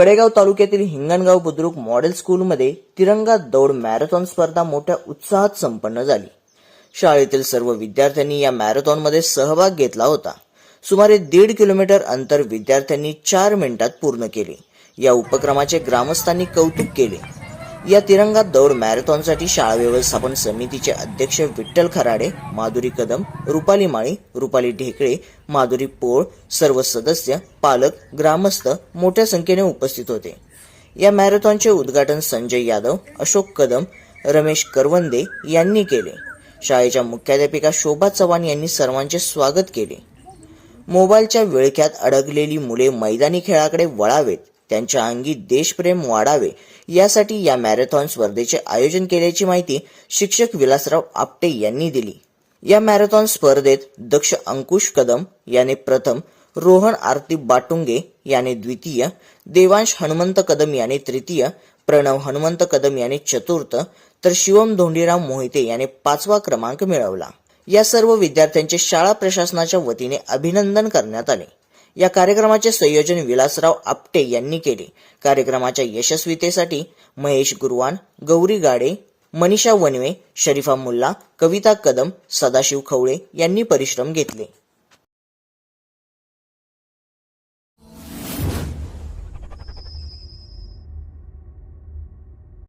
कडेगाव तालुक्यातील हिंगणगाव बुद्रुक मॉडेल स्कूलमध्ये तिरंगा दौड मॅरेथॉन स्पर्धा मोठ्या उत्साहात संपन्न झाली. शाळेतील सर्व विद्यार्थ्यांनी या मॅरेथॉनमध्ये सहभाग घेतला होता. सुमारे दीड किलोमीटर अंतर विद्यार्थ्यांनी चार मिनिटात पूर्ण केले. या उपक्रमाचे ग्रामस्थांनी कौतुक केले. या तिरंगा दौड मॅरेथॉनसाठी शाळा व्यवस्थापन समितीचे अध्यक्ष विठ्ठल खराडे माधुरी कदम रुपाली माळी रुपाली ढेकळे माधुरी पोळ सर्व सदस्य पालक ग्रामस्थ मोठ्या संख्येने उपस्थित होते. या मॅरेथॉनचे उद्घाटन संजय यादव अशोक कदम रमेश करवंदे यांनी केले. शाळेच्या मुख्याध्यापिका शोभा चव्हाण यांनी सर्वांचे स्वागत केले. मोबाईलच्या विळख्यात अडकलेली मुले मैदानी खेळाकडे वळावेत. त्यांच्या अंगी देशप्रेम वाढावे यासाठी या मॅरेथॉन स्पर्धेचे आयोजन केल्याची माहिती शिक्षक विलासराव आपटे यांनी दिली. या मॅरेथॉन स्पर्धेत दक्ष अंकुश कदम याने प्रथम रोहन आरती बाटुंगे याने द्वितीय देवांश हनुमंत कदम याने तृतीय प्रणव हनुमंत कदम याने चतुर्थ तर शिवम धोंडीराम मोहिते याने पाचवा क्रमांक मिळवला. या सर्व विद्यार्थ्यांचे शाळा प्रशासनाच्या वतीने अभिनंदन करण्यात आले. या कार्यक्रमाचे संयोजन विलासराव आपटे यांनी केले. कार्यक्रमाच्या यशस्वीतेसाठी महेश गुरवान गौरी गाडे मनीषा वनवे शरीफा मुल्ला कविता कदम सदाशिव खवळे यांनी परिश्रम घेतले.